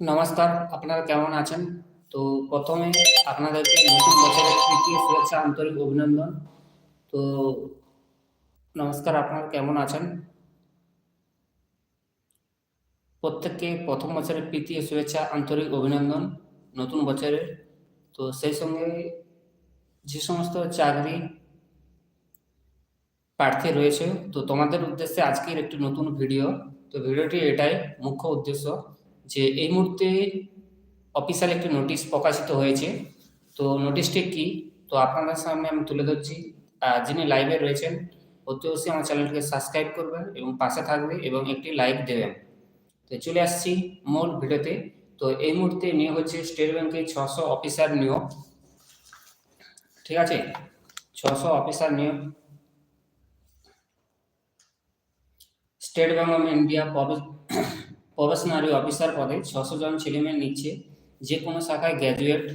নমস্কার, আপনারা কেমন আছেন? তো প্রথমে আপনাদেরকে নতুন বছরের তৃতীয় শুভেচ্ছা, আন্তরিক অভিনন্দন। তো নমস্কার, আপনারা কেমন আছেন? প্রত্যেককে প্রথম বছরের তৃতীয় শুভেচ্ছা, আন্তরিক অভিনন্দন নতুন বছরের। তো সেই সঙ্গে যে সমস্ত চাকরি প্রার্থী রয়েছে, তো তোমাদের উদ্দেশ্যে আজকের একটি নতুন ভিডিও। তো ভিডিওটি এটাই, মুখ্য উদ্দেশ্য। যে এই মুহূর্তে অফিসিয়াল একটি নোটিশ প্রকাশিত হয়েছে। তো নোটিশটি কি? তো আপনাদের সামনে আমি তুলে ধরছি। যিনি লাইভে রয়েছেন, অতি অবশ্যই আমার চ্যানেলটিকে সাবস্ক্রাইব করবেন এবং পাশে থাকবে এবং একটি লাইক দেবেন। তো চলে আসছি মূল ভিডিওতে। তো এই মুহূর্তে নিয়োগ হচ্ছে স্টেট ব্যাংকে ছশো অফিসার নিয়োগ। ঠিক আছে? ছশো অফিসার নিয়োগ। State Bank of India probationary officer পদে ছশো জন ছেলেমেয়ে নিচ্ছে যে কোনো শাখায় গ্র্যাজুয়েট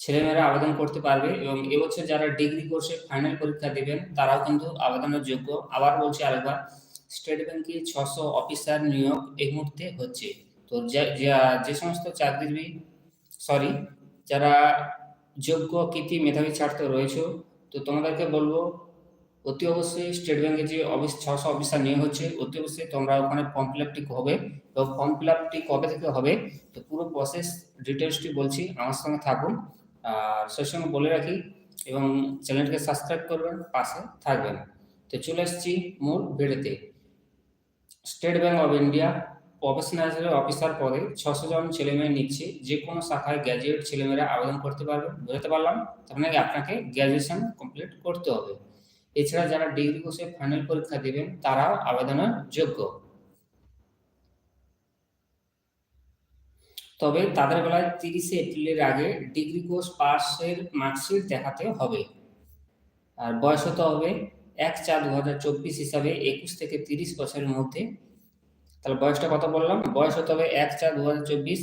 ছেলেমেয়েরা আবেদন করতে পারবে এবং এবছর যারা ডিগ্রি কোর্সে ফাইনাল পরীক্ষা দেবেন, তারাও কিন্তু আবেদনের যোগ্য। আবার বলছি আরেকবার, স্টেট ব্যাংকে ছশো অফিসার নিয়োগ এই মুহূর্তে হচ্ছে। তো যে সমস্ত চাকরিজীবী সরি যারা যোগ্য কৃতি মেধাবী ছাত্র রয়েছে, তো তোমাদেরকে বলব অতি অবশ্যই স্টেট ব্যাংকে যে অফিস, ছশো অফিসার নিয়োগ হচ্ছে, অতি অবশ্যই তোমরা ওখানে ফর্ম ফিল আপটি হবে। এবং ফর্ম ফিল আপটি কবে থেকে হবে? তো পুরো প্রসেস ডিটেলসটি বলছি, আমার সঙ্গে থাকুন। আর সেই সঙ্গে বলে রাখি, এবং চ্যানেলটিকে সাবস্ক্রাইব করবেন, পাশে থাকবেন। তো চলে এসেছি মূল ভিডিওতে। State Bank of India professional officer পদে ছশো জন ছেলেমেয়ে নিচ্ছে, যে কোনো শাখায় গ্র্যাজুয়েট ছেলেমেয়েরা আবেদন করতে পারবেন বুঝতে পারলাম। তার মানে আপনাকে গ্র্যাজুয়েশন কমপ্লিট করতে হবে। এছাড়া যারা ডিগ্রি কোর্সে ফাইনাল পরীক্ষা দেবেন তারাও আবেদনের যোগ্য। তবে তাদের বেলায় তিরিশে এপ্রিলের আগে ডিগ্রি কোর্স পাসের মার্কশিট দেখাতে হবে। আর বয়স হতে হবে এক চার দু হাজার চব্বিশ হিসাবে একুশ থেকে তিরিশ বছরের মধ্যে। তাহলে বয়সটা কত বললাম? বয়স হতে হবে এক চার দু হাজার চব্বিশ।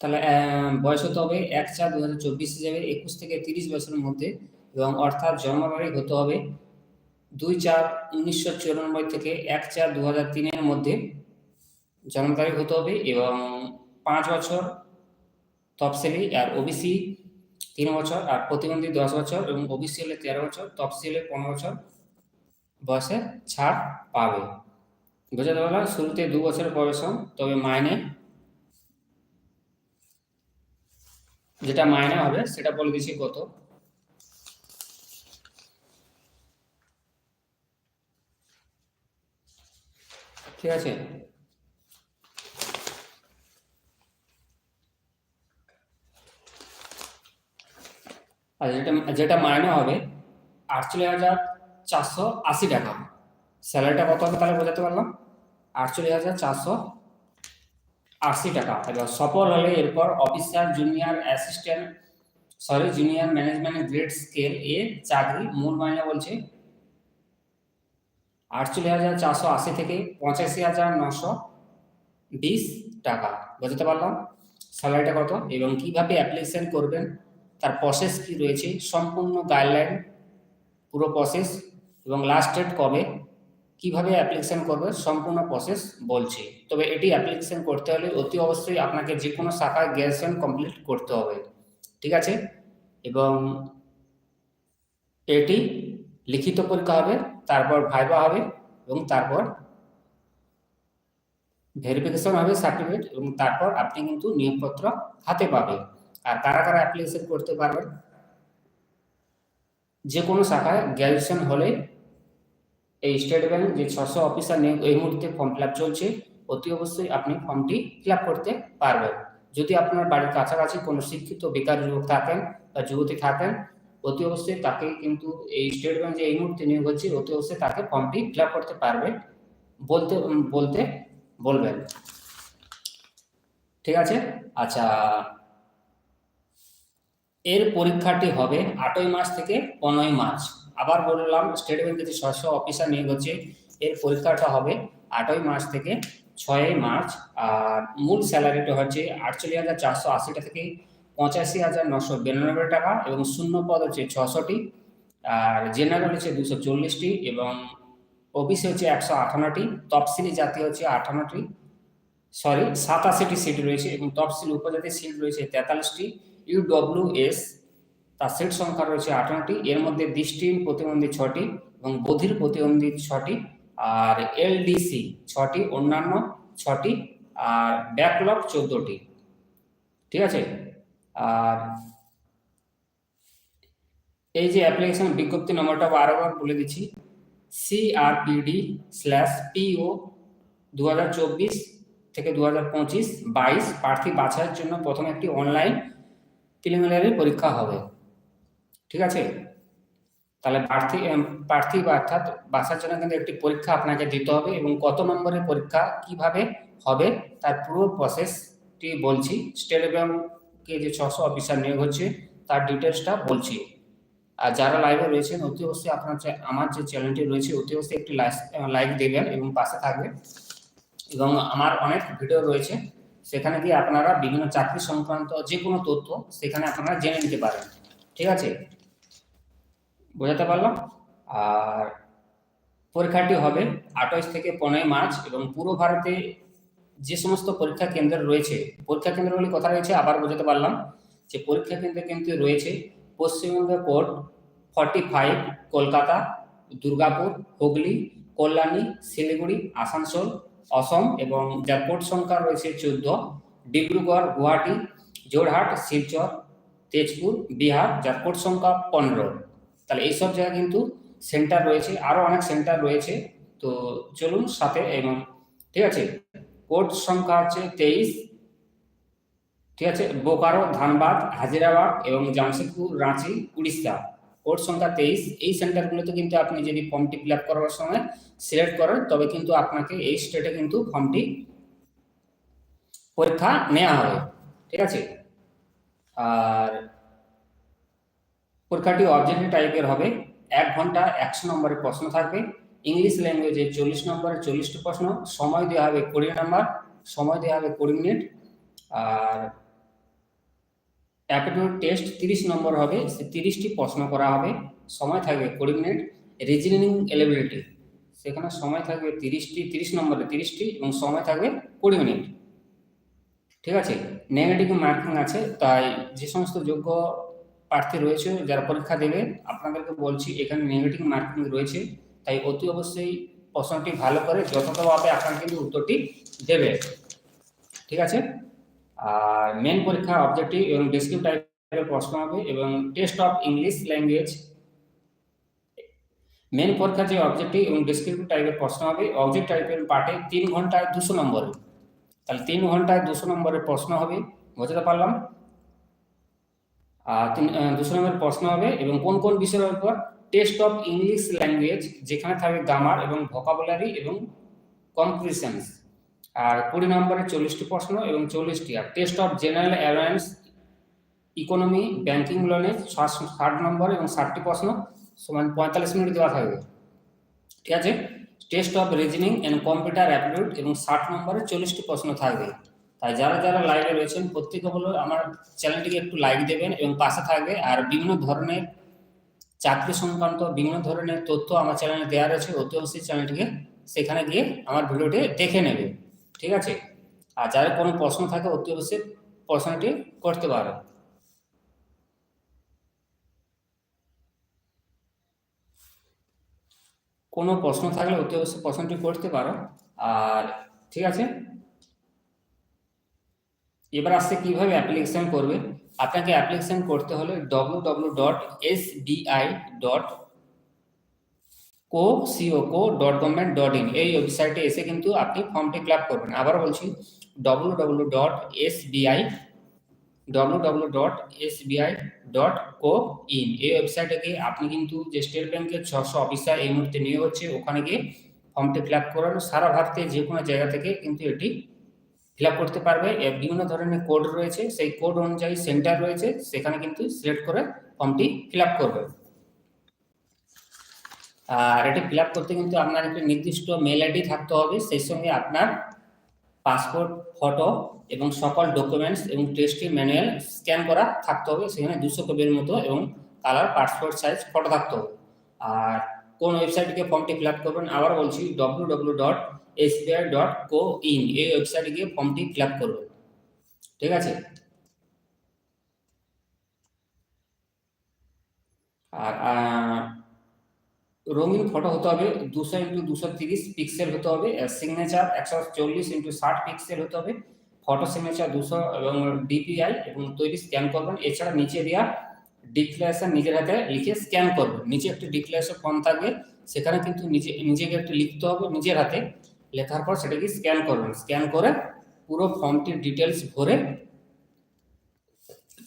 তাহলে বয়স হতে হবে এক চার দু হাজার চব্বিশ হিসাবে একুশ থেকে তিরিশ বছরের মধ্যে এবং অর্থাৎ জন্ম তারিখ হতে হবে দুই চার উনিশশো চুরানব্বই থেকে এক চার দু হাজার তিনের মধ্যে জন্ম তারিখ হতে হবে এবং পাঁচ বছর তফসিলি আর ওবিসি তিন বছর আর প্রতিবন্ধী দশ বছর এবং ওবিসি হলে তেরো বছর, তফসিল পনেরো বছর বয়সে ছাড় পাবে। বোঝাতে পারলাম? শুরুতে দু বছরের প্রবেশন তবে মাইনে যেটা মাইনে হবে, সেটা বলে দিচ্ছি কত। ঠিক আছে? যেটা যেটা মাইনে হবে, আটচল্লিশ হাজার চারশো আশি টাকা। স্যালারিটা কত হবে তাহলে বোঝাতে পারলাম? আটচল্লিশ হাজার চারশো আশি টাকা। এবার সফল হলে এরপর officer junior assistant sorry junior management grade scale এ চাকরি। মূল মাইনে বলছে আটচল্লিশ হাজার চারশো আশি থেকে পঁচাশি হাজার নশো বিশ টাকা। বুঝতে পারলাম? স্যালারিটা কত এবং কীভাবে অ্যাপ্লিকেশন করবেন? তার প্রসেস কি রয়েছে? সম্পূর্ণ গাইডলাইন পুরো প্রসেস এবং লাস্ট ডেট কবে? কীভাবে অ্যাপ্লিকেশন করবে সম্পূর্ণ প্রসেস বলছে। তবে এটি অ্যাপ্লিকেশন করতে হলে অতি অবশ্যই আপনাকে যে কোনো শাখায় গ্র্যাজুয়েশন কমপ্লিট করতে হবে। ঠিক আছে? এবং এটি লিখিত পরীক্ষা হবে, তারপর ভাইবা হবে এবং তারপর ভেরিফিকেশন হবে সার্টিফিকেট এবং তারপর আপনি কিন্তু নিয়োগপত্র হাতে পাবেন। আর কারা কারা অ্যাপ্লিকেশন করতে পারবেন? যে কোনো শাখায় গ্র্যাজুয়েশন হলে এই স্টেট ব্যাংক যে ছশো অফিসার নিয়োগ এই মুহূর্তে ফর্ম ফিল চলছে, অতি অবশ্যই আপনি ফর্মটি ফিল করতে পারবেন। যদি আপনার বাড়ির কাছাকাছি কোনো শিক্ষিত বেকার যুবক থাকেন বা যুবতী থাকেন, অতি অবশ্যই তাকে কিন্তু এই স্টেট ব্যাংক যে এই মুহূর্তে নিয়োগ হচ্ছে, অতি অবশ্যই তাকে ফর্মটি ফিল করতে পারবে বলতে বলতে বলবেন। ঠিক আছে? আচ্ছা এর পরীক্ষাটি হবে আটই মাস থেকে পনেরোই মার্চ। আবার বললাম স্টেট ব্যাংকে যে ছশো অফিসার নিয়োগ হচ্ছে, এর পরীক্ষাটা হবে আটই মার্চ থেকে ছয়ই মার্চ, আর মূল স্যালারিটা হচ্ছে আটচল্লিশ হাজার চারশো আশিটা থেকে পঁচাশি হাজার নশো বিরানব্বই টাকা এবং শূন্য পদ হচ্ছে ছশোটি, আর জেনারেল হচ্ছে দুশো চল্লিশটি এবং ওবিসি হচ্ছে একশো আঠান্নটি, তফসিলি জাতি হচ্ছে আঠান্নটি সরি সাতাশিটি সিট রয়েছে এবং তফসিলি উপজাতি সিট রয়েছে তেতাল্লিশটি ইউডব্লিউ এস তার সিট সংখ্যা রয়েছে আঠারোটি, এর মধ্যে দৃষ্টিহীন প্রতিবন্ধী ছটি এবং বধির প্রতিবন্ধী ছটি, আর এলডিসি ছটি, অন্যান্য ছটি, আর ব্যাকলগ চোদ্দটি। ঠিক আছে? আর এই যে অ্যাপ্লিকেশন বিজ্ঞপ্তি নম্বরটা বারবার বলে দিচ্ছি সিআরপিডি স্ল্যাশ পিও দু হাজার চব্বিশ থেকে দু হাজার পঁচিশ, বাইশ প্রার্থী বাছাইয়ের জন্য প্রথমে একটি অনলাইন প্রিলিমিনারি পরীক্ষা হবে। ঠিক আছে? তাহলে প্রার্থী প্রার্থী বা অর্থাৎ বাসার জন্য কিন্তু একটি পরীক্ষা আপনাকে দিতে হবে এবং কত নম্বরের পরীক্ষা কীভাবে হবে তার পুরো প্রসেসটি বলছি। স্টেট ব্যাংকে যে ছশো অফিসার নিয়োগ হচ্ছে, তার ডিটেলসটা বলছি। আর যারা লাইভে রয়েছেন, অতি অবশ্যই আপনার যে, আমার যে চ্যানেলটি রয়েছে, অতি অবশ্যই একটি লাইক দেবেন এবং পাশে থাকবে। এবং আমার অনেক ভিডিও রয়েছে, সেখানে গিয়ে আপনারা বিভিন্ন চাকরি সংক্রান্ত যে কোনো তথ্য, সেখানে আপনারা জেনে নিতে পারেন। ঠিক আছে? বোঝাতে পারলাম। আর পরীক্ষাটি হবে আঠাশ থেকে পনেরোই মার্চ এবং পুরো ভারতে যে সমস্ত পরীক্ষা কেন্দ্র রয়েছে, পরীক্ষা কেন্দ্রগুলি কথা রয়েছে আবার বোঝাতে পারলাম। যে পরীক্ষা কেন্দ্র কিন্তু রয়েছে Paschimbanga code forty five, Kolkata, Durgapur, Hooghly, Kalyani, Siliguri, Asansol, Assam এবং যার কোর্ট সংখ্যা রয়েছে চোদ্দ, ডিব্রুগড়, গুয়াহাটি জোরহাট শিলচর, তেজপুর, বিহার, যার কোর্ট সংখ্যা পনেরো। তাহলে এইসব জায়গায় কিন্তু সেন্টার রয়েছে আরও অনেক সেন্টার রয়েছে। তো চলুন সাথে এবং ঠিক আছে? কোর্ট সংখ্যা হচ্ছে তেইশ, ঠিক আছে? বোকারো, ধানবাদ হাজিরাবাদ এবং জামশেদপুর, রাঁচি, উড়িষ্যা। কোর্ট সংখ্যা তেইশ, এই সেন্টারগুলোতে কিন্তু আপনি যদি ফর্মটি ফিল আপ করার সময় সিলেক্ট করেন, তবে কিন্তু আপনাকে এই স্টেটে কিন্তু ফর্মটি পরীক্ষা নেওয়া হবে। ঠিক আছে? আর পরীক্ষাটি অবজেক্টিভ টাইপের হবে। এক ঘণ্টা একশো নম্বরের প্রশ্ন থাকবে। ইংলিশ ল্যাঙ্গুয়েজে চল্লিশ নম্বরে চল্লিশটি প্রশ্ন। সময় দেওয়া হবে কুড়ি নম্বর। সময় দেওয়া হবে কুড়ি মিনিট। আর অ্যাপটিটিউড টেস্ট তিরিশ নম্বর হবে। সে তিরিশটি প্রশ্ন করা হবে। সময় থাকবে কুড়ি মিনিট। Reasoning eligibility. সেখানে সময় থাকবে তিরিশটি, তিরিশ নম্বরে তিরিশটি এবং সময় থাকবে কুড়ি মিনিট। ঠিক আছে? নেগেটিভ মার্কিং আছে। তাই যে সমস্ত যোগ্য প্রার্থী রয়েছে, যারা পরীক্ষা দেবে, আপনাদেরকে বলছি, এখানে নেগেটিভ মার্কিং রয়েছে, তাই অতি অবশ্যই প্রশ্নটি ভালো করে যথাযথভাবে আপনারা কিন্তু উত্তরটি দেবে। ঠিক আছে? আর মেন পরীক্ষা অবজেক্টিভ এবং ডেসক্রিপ টাইপের প্রশ্ন হবে এবং test of English language main পরীক্ষা যে অবজেক্টিভ এবং ডেসক্রিপটিভ টাইপের প্রশ্ন হবে অবজেক্ট টাইপের পার্টে তিন ঘন্টায় দুশো নম্বরে। তাহলে তিন ঘন্টায় দুশো নম্বরের প্রশ্ন হবে, বুঝতে পারলাম? দুশো নম্বরের প্রশ্ন হবে, এবং কোন কোন বিষয়ের উপর টেস্ট অফ ইংলিশ ল্যাঙ্গুয়েজ যেখানে থাকবে গ্রামার এবং ভোকাবুলারি এবং কম্প্রিশনস আর কুড়ি নম্বরে চল্লিশটি প্রশ্ন এবং চল্লিশটি, আর test of general awareness economy banking লোনের ষাট নম্বর এবং ষাটটি প্রশ্ন সমান পঁয়তাল্লিশ মিনিট দেওয়া থাকবে। ঠিক আছে? Test of reasoning and computer aptitude এবং ষাট নম্বরে চল্লিশটি প্রশ্ন থাকবে। তাই যারা যারা লাইভে রয়েছেন, প্রত্যেকে হলো আমার চ্যানেলটিকে একটু লাইক দেবেন এবং পাশে থাকবে। আর বিভিন্ন ধরনের চাকরি সংক্রান্ত বিভিন্ন ধরনের তথ্য আমার চ্যানেলে দেওয়া রয়েছে, অতি অবশ্যই চ্যানেলটিকে সেখানে গিয়ে আমার ভিডিওটি দেখে নেবে। ঠিক আছে? আর যারা কোনো প্রশ্ন থাকে, অতি অবশ্যই প্রশ্নটি করতে পারো। কোনো প্রশ্ন থাকলে অতি অবশ্যই প্রশ্নটি করতে পারো। আর ঠিক আছে? এবার আসছে কীভাবে অ্যাপ্লিকেশন করবে? আপনাকে অ্যাপ্লিকেশন করতে হলে W W dot S BI dot co CO co dot government dot in এই ওয়েবসাইটে এসে কিন্তু আপনি ফর্মটি ফিল আপ করবেন। আবার বলছি W W dot S BI W W dot S BI dot co in এই ওয়েবসাইটে গিয়ে আপনি কিন্তু যে স্টেট ব্যাংকের ছশো অফিসার এই মুহূর্তে নিয়োগ হচ্ছে, ওখানে গিয়ে ফর্মটি ফিল আপ করানো। সারা ভারতে যে কোনো জায়গা থেকে কিন্তু এটি ফিল করতে পারবে। বিভিন্ন ধরনের কোড রয়েছে। সেই কোড অনুযায়ী সেন্টার রয়েছে। সেখানে কিন্তু সিলেক্ট করে ফর্মটি ফিল করবে। আর এটি ফিল করতে কিন্তু আপনার একটি নির্দিষ্ট মেল আইডি থাকতে হবে। সেই সঙ্গে আপনার পাসপোর্ট ফটো এবং সকল ডকুমেন্টস এবং টেস্টি ম্যানুয়াল স্ক্যান করা থাকতে হবে। সেখানে দুশো কপির মতো এবং কালার পাসপোর্ট সাইজ ফটো থাকতে হবে। আর কোন ওয়েবসাইটে ফর্মটি ফিল আপ করবেন, আবার বলছি W W dot SBI dot co in এই ওয়েবসাইটে গিয়ে ফর্মটি ফিল আপ করবেন। ঠিক আছে? আর রঙিন ফটো হতে হবে, দুশো ইন্টু দুশো তিরিশ পিক্সেল হতে হবে সিগনেচার একশো চল্লিশ ইন্টু ষাট পিক্সেল হতে হবে। ফটো সিগনেচার দুশো এবং ডিপিআই এবং তৈরি স্ক্যান করবেন। এছাড়া নিচে দেওয়া ডিক্লারেশন নিজের হাতে লিখে স্ক্যান করবে। নিচে একটি ডিক্লারেশন ফর্ম থাকবে, সেখানে কিন্তু নিজে নিজেকে একটু লিখতে হবে নিজের হাতে। লেখার পর সেটাকে স্ক্যান করবেন স্ক্যান করে পুরো ফর্মটির ডিটেলস ভরে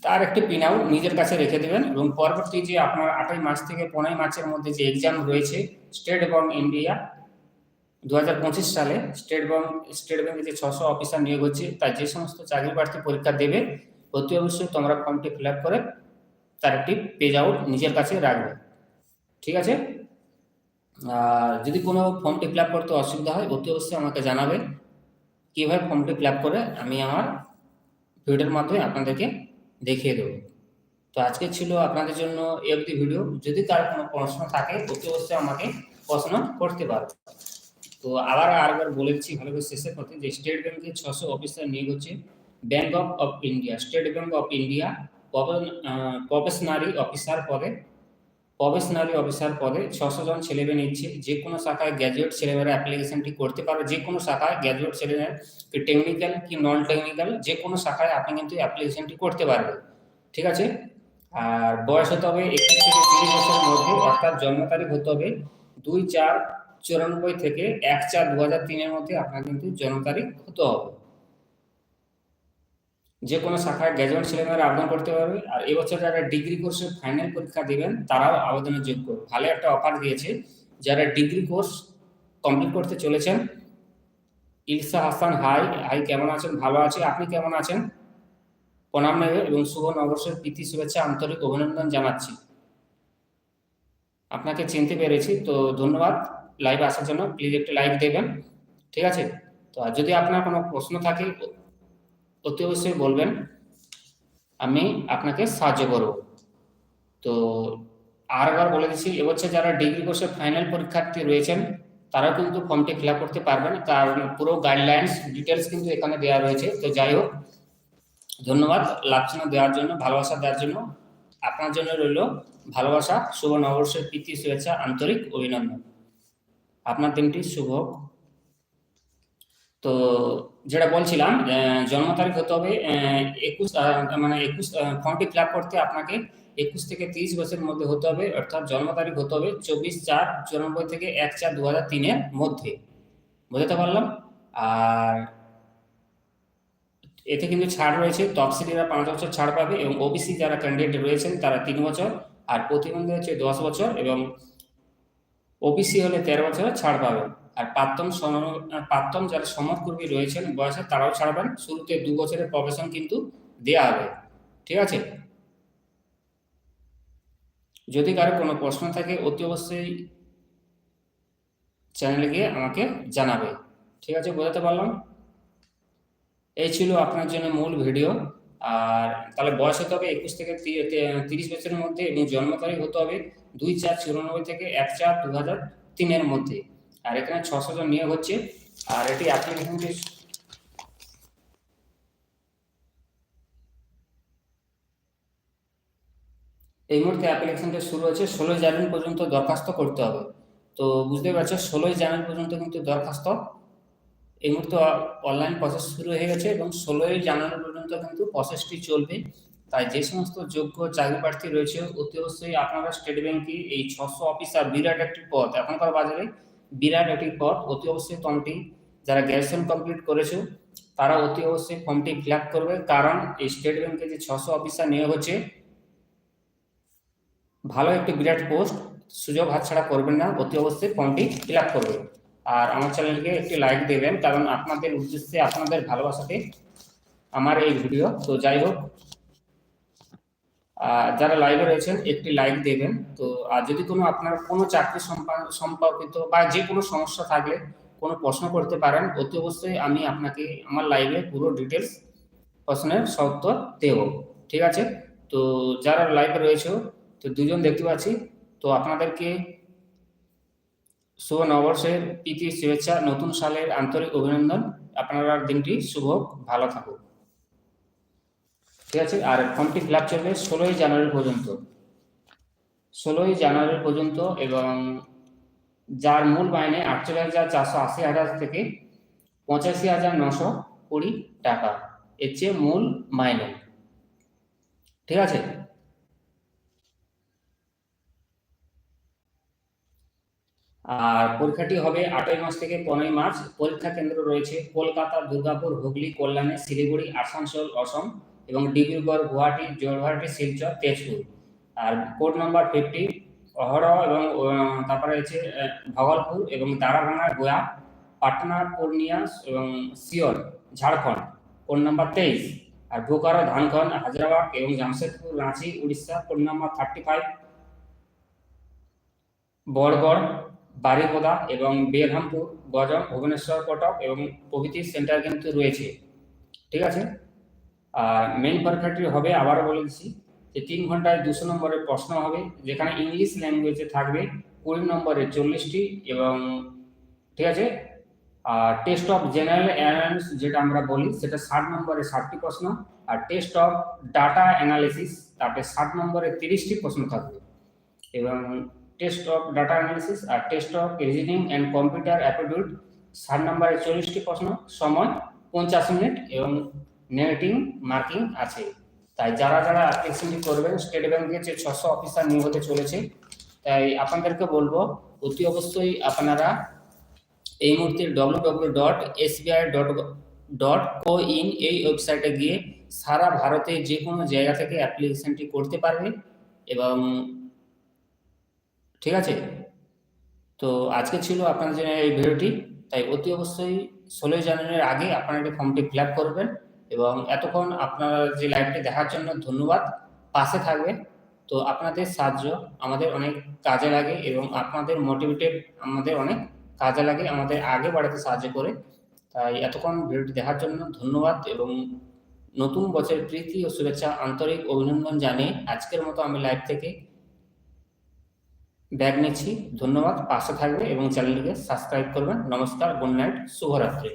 তার একটি প্রিন্ট আউট নিজের কাছে রেখে দেবেন এবং পরবর্তী যে আপনার আটই মার্চ থেকে পনেরোই মার্চের মধ্যে যে এক্সাম রয়েছে স্টেট ব্যাংক ইন্ডিয়া দু হাজার পঁচিশ সালে স্টেট ব্যাংক স্টেট ব্যাংকে যে ছশো অফিসার নিয়োগ হচ্ছে, তার যে সমস্ত চাকরি প্রার্থী পরীক্ষা দেবে, অতি অবশ্যই তোমরা ফর্মটি ফিল আপ করে তার একটি পেজ আউট নিজের কাছে রাখবে। ঠিক আছে? আর যদি কোনো ফর্মটি ফিল আপ করতে অসুবিধা হয়, অতি অবশ্যই আমাকে জানাবে কীভাবে ফর্মটি ফিল আপ করে আমি আমার ভিডিওর মাধ্যমে আপনাদেরকে দেখিয়ে দেবো। তো আজকে ছিল আপনাদের জন্য অবধি ভিডিও যদি তার কোনো প্রশ্ন থাকে, অতি অবশ্যই আমাকে প্রশ্ন করতে পারো। তো আবার আরেকবার বলে দিচ্ছি ভালো করে শেষের পথে যে স্টেট ব্যাংকে ছশো অফিসার নিয়োগ হচ্ছে bank of of India State Bank of India probationary officer পদে প্রফেশনারি অফিসার পদে ছশো জন ছেলেমেয়ে নিচ্ছে, যে কোনো শাখায় গ্র্যাজুয়েট ছেলেমেয়েরা অ্যাপ্লিকেশনটি করতে পারবে, যে কোনো শাখায় গ্র্যাজুয়েট ছেলেমেয়েরা কি টেকনিক্যাল কি নন টেকনিক্যাল যে কোনো শাখায় আপনি কিন্তু অ্যাপ্লিকেশনটি করতে পারবেন, ঠিক আছে? আর বয়স হতে হবে একত্রিশ থেকে তিরিশ বছরের মধ্যে, অর্থাৎ জন্ম তারিখ হতে হবে দুই চার চুরানব্বই থেকে এক চার দু হাজার তিনের মধ্যে আপনার কিন্তু জন্ম তারিখ হতে হবে। যে কোনো শাখায় গ্র্যাজুয়েট ছেলেমেয়েরা আবেদন করতে পারবে, আর এবছর যারা ডিগ্রি কোর্সে ফাইনাল পরীক্ষা দিবেন, তারাও আবেদনের যোগ্য। ভালো একটা অফার দিয়েছে। যারা ডিগ্রি কোর্স কমপ্লিট করতে চলেছেন, ইলসা হাসান, হাই হাই কেমন আছেন? ভালো আছে। আপনি কেমন আছেন? প্রণাম নেবে এবং শুভ নববর্ষের প্রীতি, শুভেচ্ছা, আন্তরিক অভিনন্দন জানাচ্ছি। আপনাকে চিনতে পেরেছি, তো ধন্যবাদ লাইভে আসার জন্য। প্লিজ একটু লাইক দেবেন, ঠিক আছে? তো আর যদি আপনার কোনো প্রশ্ন থাকে অতি অবশ্যই বলবেন, আমি আপনাকে সাহায্য করব। তো আর আরবার বলে দিচ্ছি, এবছর যারা ডিগ্রি কোর্সের ফাইনাল পরীক্ষার্থী রয়েছেন, তারাও কিন্তু ফর্মটি ফিল করতে পারবেন তার পুরো গাইডলাইন্স ডিটেলস কিন্তু এখানে দেওয়া রয়েছে। তো যাই হোক, ধন্যবাদ লাভছানা দেওয়ার জন্য, ভালোবাসা দেওয়ার জন্য। আপনার জন্য রইল ভালোবাসা, শুভ নববর্ষের প্রীতি, শুভেচ্ছা, আন্তরিক অভিনন্দন। আপনার দিনটি শুভ তো যেটা বলছিলাম জন্ম তারিখ হতে হবে একুশ মানে একুশ ফর্মটি ফিল করতে আপনাকে একুশ থেকে তিরিশ বছরের মধ্যে হতে হবে, অর্থাৎ জন্ম তারিখ হতে হবে চব্বিশ চার চুরানব্বই থেকে এক চার দু হাজার তিনের মধ্যে। বুঝতে পারলাম? আর এতে কিন্তু ছাড় রয়েছে তফসিলিরা পাঁচ বছর ছাড় পাবে এবং ওবিসি যারা ক্যান্ডিডেট রয়েছেন তারা তিন বছর, আর প্রতিবন্ধী হচ্ছে দশ বছর এবং ওবিসি হলে তেরো বছর ছাড় পাবেন আর প্রাক্তন প্রাক্তন যারা সমরকর্মী রয়েছেন বয়সে, তারাও ছাড়বেন। শুরুতে দু বছরের প্রবেশন কিন্তু দেওয়া হবে। ঠিক আছে? যদি কারও কোনো প্রশ্ন থাকে, অতি অবশ্যই চ্যানেলে গিয়ে আমাকে জানাবে। ঠিক আছে, বোঝাতে পারলাম? এই ছিল আপনার জন্য মূল ভিডিও আর তাহলে বয়স হতে হবে একুশ থেকে তিরিশ বছরের মধ্যে এবং জন্ম তারিখ হতে হবে দুই চার চুরানব্বই থেকে এক চার দু হাজার তিনের মধ্যে। আর এখানে ছশো জন নিয়োগ হচ্ছে। আর এটি অ্যাপ্লিকেশন এই মুহূর্তে অ্যাপ্লিকেশনটা শুরু হচ্ছে। ষোলোই জানুয়ারি পর্যন্ত দরখাস্ত করতে হবে। তো বুঝতে পারছ, ষোলোই জানুয়ারি পর্যন্ত কিন্তু দরখাস্ত। এই মুহূর্তে অনলাইন প্রসেস শুরু হয়ে গেছে এবং ষোলোই জানুয়ারি পর্যন্ত কিন্তু প্রসেসটি চলবে। তাই যে সমস্ত যোগ্য চাকরি প্রার্থী রয়েছে, অতি অবশ্যই আপনারা স্টেট ব্যাংকে এই ছশো অফিসার বিরাট একটি পদ। এখনকার বাজারে বিরাট একটি পদ অতি অবশ্যই ফর্মটি যারা গ্র্যাজুয়েশন কমপ্লিট করেছে, তারা অতি অবশ্যই ফর্মটি ফিল করবে। কারণ এই স্টেট ব্যাংকে যে ছশো অফিসার নিয়োগ হচ্ছে, ভালো একটি বিরাট পোস্ট সুযোগ হাতছাড়া করবেন না, অতি অবশ্যই ফর্মটি ফিল করবে। আর আমার চ্যানেলকে একটি লাইক দেবেন, কারণ আপনাদের উদ্দেশ্যে, আপনাদের ভালোবাসাতে আমার এই ভিডিও তো যাই হোক যারা লাইভে রয়েছেন, একটি লাইক দেবেন। তো, আর যদি কোনো আপনার কোনো চাকরি সম্পর্কিত বা যে কোনো সমস্যা থাকলে কোনো প্রশ্ন করতে পারেন, অতি অবশ্যই আমি আপনাকে আমার লাইভে পুরো ডিটেলস প্রশ্নের সত্তর দেব। ঠিক আছে? তো, যারা লাইভে রয়েছে, তো দুজন দেখতে পাচ্ছি। তো, আপনাদেরকে শুভ নববর্ষের প্রীতি, শুভেচ্ছা, নতুন সালের আন্তরিক অভিনন্দন। আপনারা দিনটি শুভ ভালো থাকুক। ঠিক আছে? আর ফর্মটি ফিল আপ চলবে ষোলোই জানুয়ারি পর্যন্ত। ষোলোই জানুয়ারি পর্যন্ত এবং যার মূল মাইনে আটচল্লিশ হাজার চারশো আশি হাজার থেকে পঁচাশি হাজার নশো কুড়ি টাকা। এর চেয়ে মূল মাইনে। ঠিক আছে? আর পরীক্ষাটি হবে আটই মাস থেকে পনেরোই মার্চ। পরীক্ষা কেন্দ্র রয়েছে কলকাতা, দুর্গাপুর, হুগলি, কল্যাণী, শিলিগুড়ি, আসানসোল, অসম। এবং ডিব্রুগড় গুয়াহাটি, জোরহাটি, শিলচর, তেজপুর। আর কোড নাম্বার ফিফটি অহরহ এবং তারপরে রয়েছে ভগলপুর এবং দারাভাঙা গোয়া, পাটনা, পূর্ণিয়া এবং সিওর ঝাড়খণ্ড। কোড নাম্বার তেইশ, আর বোকারো, ধানখন্ড, হায়দ্রাবাদ এবং Jamshedpur, Ranchi, Orissa, code number thirty five Bargarh, Baripada এবং বেরহামপুর গজম ভুবনেশ্বর, কটক এবং প্রভৃতি সেন্টার কিন্তু রয়েছে। ঠিক আছে? আর মেন পরীক্ষাটি হবে, আবারও বলে যে তিন ঘন্টায় দুশো নম্বরের প্রশ্ন হবে, যেখানে ইংলিশ ল্যাঙ্গুয়েজে থাকবে কুড়ি নম্বরে চল্লিশটি এবং, ঠিক আছে? আর টেস্ট অফ জেনারেল অ্যানালিস যেটা আমরা বলি, সেটা ষাট নম্বরে ষাটটি প্রশ্ন, আর টেস্ট অফ ডাটা অ্যানালিসিস তারপরে ষাট নম্বরে তিরিশটি প্রশ্ন থাকবে। এবং test of data analysis R test of reasoning and computer aptitude ষাট নম্বরে চল্লিশটি প্রশ্ন, সময় পঞ্চাশ মিনিট এবং নেগেটিভ মার্কিং আছে। তাই যারা যারা অ্যাপ্লিকেশনটি করবেন স্টেট ব্যাংকের যে ছশো অফিসার নিয়োগ হতে চলেছে, তাই আপনাদেরকে বলব, অতি অবশ্যই আপনারা এই মুহূর্তে W W dot SBI dot dot co in এই ওয়েবসাইটে গিয়ে সারা ভারতে যে কোনো জায়গা থেকে অ্যাপ্লিকেশনটি করতে পারবে এবং ঠিক আছে? তো আজকে ছিল আপনাদের জন্য এই ভিডিওটি, তাই অতি অবশ্যই ষোলোই জানুয়ারির আগে আপনারা এই ফর্মটি ফিল আপ করবেন। এবং এতক্ষণ আপনারা যে লাইভটি দেখার জন্য ধন্যবাদ। পাশে থাকবে তো আপনাদের সাহায্য আমাদের অনেক কাজে লাগে এবং আপনাদের মোটিভেটেড আমাদের অনেক কাজে লাগে, আমাদের আগে বাড়াতে সাহায্য করে। তাই এতক্ষণ ভিডিওটি দেখার জন্য ধন্যবাদ এবং নতুন বছরের প্রীতি ও শুভেচ্ছা, আন্তরিক অভিনন্দন জানিয়ে আজকের মতো আমি লাইভ থেকে ব্যাগ নিচ্ছি। ধন্যবাদ। পাশে থাকবে এবং চ্যানেলটিকে সাবস্ক্রাইব করবেন। নমস্কার গুড নাইট শুভরাত্রি।